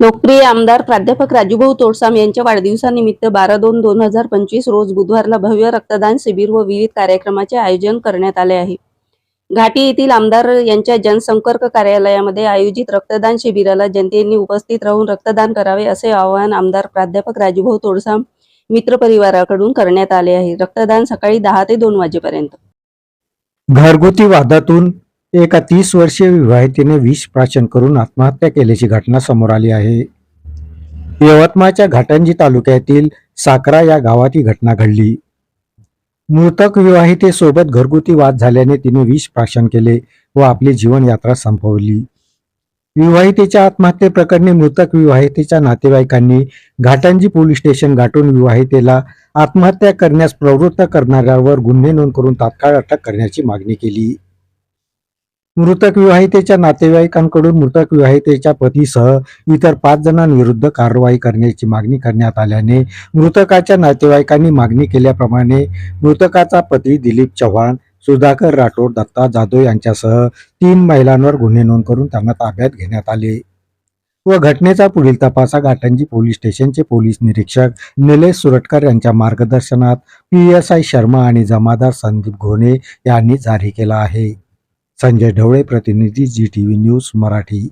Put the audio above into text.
लोकप्रिय आमदार प्राध्यापक राजूभाऊ तोडसाम यांच्या वाढदिवसानिमित्त बारा दोन दोन हजार पंचवीस रोज बुधवारला भव्य रक्तदान शिबिर व विविध कार्यक्रमाचे आयोजन करण्यात आले आहे. घाटी येथील आमदार यांच्या जनसंपर्क कार्यालयामध्ये आयोजित रक्तदान शिबिराला जनतेने उपस्थित राहून रक्तदान करावे असे आवाहन आमदार प्राध्यापक राजूभाऊ तोडसाम मित्रपरिवाराकडून करण्यात आले आहे. रक्तदान सकाळी दहा ते दोन वाजेपर्यंत. घरगुती वादातून एका तीस वर्षीय विवाहितेने विष प्राशन करून आत्महत्या केल्याची घटना समोर आली आहे. यवतमाळच्या घाटंजी तालुक्यातील साकरा या गावात ही घटना घडली. मृतक विवाहितेसोबत घरगुती वाद झाल्याने तिने विष प्राशन केले व आपली जीवनयात्रा संपवली. विवाहितेच्या आत्महत्येप्रकरणी मृतक विवाहितेच्या नातेवाईकांनी घाटंजी पोलीस स्टेशन गाठून विवाहितेला आत्महत्या करण्यास प्रवृत्त करणाऱ्यावर गुन्हे नोंद करून तात्काळ अटक करण्याची मागणी केली. मृतक विवाहितेच्या नातेवाईकांकडून मृतक विवाहितेच्या पतीसह इतर पाच जणांविरुद्ध कारवाई करण्याची मागणी करण्यात आल्याने मृतकाच्या नातेवाईकांनी मागणी केल्याप्रमाणे मृतकाचा पती दिलीप चव्हाण सुधाकर राठोड दत्ता जाधव यांच्यासह तीन महिलांवर गुन्हे नोंद करून त्यांना ताब्यात घेण्यात आले व घटनेचा पुढील तपास हा घाटंजी पोलीस स्टेशनचे पोलीस निरीक्षक निलेश सुरटकर यांच्या मार्गदर्शनात पी एस आय शर्मा आणि जमादार संदीप घोणे यांनी जारी केला आहे. संजय ढवळे प्रतिनिधी G T V news Marathi.